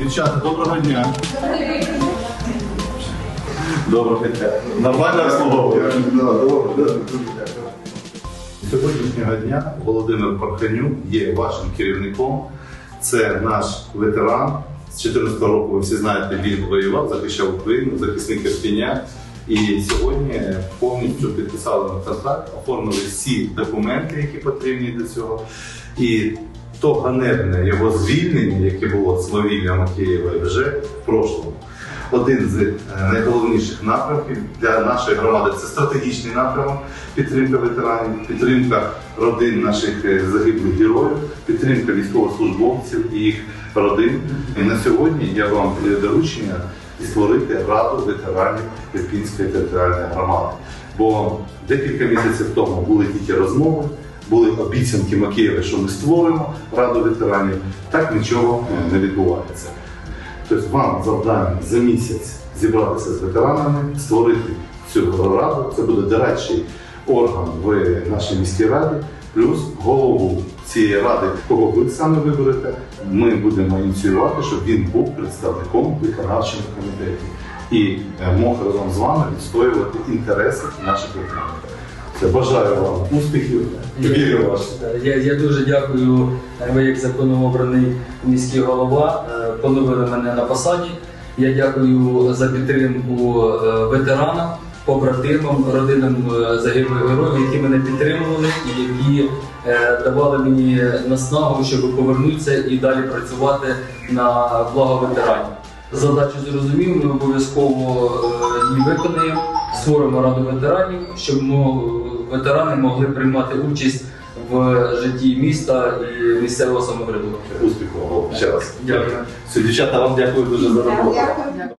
Дівчата, доброго дня. Доброго дня. Нормально обслуговує? Сьогоднішнього дня Володимир Парханюк є вашим керівником. Це наш ветеран. З 14 року ви всі знаєте, він воював, захищав Україну, захисник Ірпіня. І сьогодні повністю підписали на контракт, оформили всі документи, які потрібні для цього. І то ганебне його звільнення, яке було свавілля Макієва вже в прошлому. Один з е, найголовніших напрямків для нашої громади це стратегічний напрямок підтримка ветеранів, підтримка родин наших е, загиблих героїв, підтримка військовослужбовців і їх родин. І на сьогодні я вам доручення створити раду ветеранів Ірпінської територіальної громади. Бо декілька місяців тому були тільки розмови, були обіцянки Макієва, що ми створимо раду ветеранів. Так нічого не відбувається. Тобто вам завдання за місяць зібратися з ветеранами, створити цю раду. Це буде дорадчий орган в нашій міській раді, плюс голову цієї ради, кого ви саме виберете, ми будемо ініціювати, щоб він був представником виконавчого комітету і е, мог разом з вами відстоювати інтереси наших ветеранів. Бажаю вам успіхів, вірю в вас. Я, я дуже дякую. Ви як законообраний міський голова е, поновили мене на посаді. Я дякую за підтримку е, ветеранам, побратимам, родинам е, загиблих героїв, які мене підтримували і які е, давали мені наснагу, щоб повернутися і далі працювати на благо ветеранів. Задачу зрозумів, ми обов'язково е, її виконаємо. Створимо раду ветеранів, щоб ветерани могли приймати участь в житті міста і місцевого самоврядування. Успіху вам ще раз. Дякую. Все, дівчата, вам дякую дуже за роботу.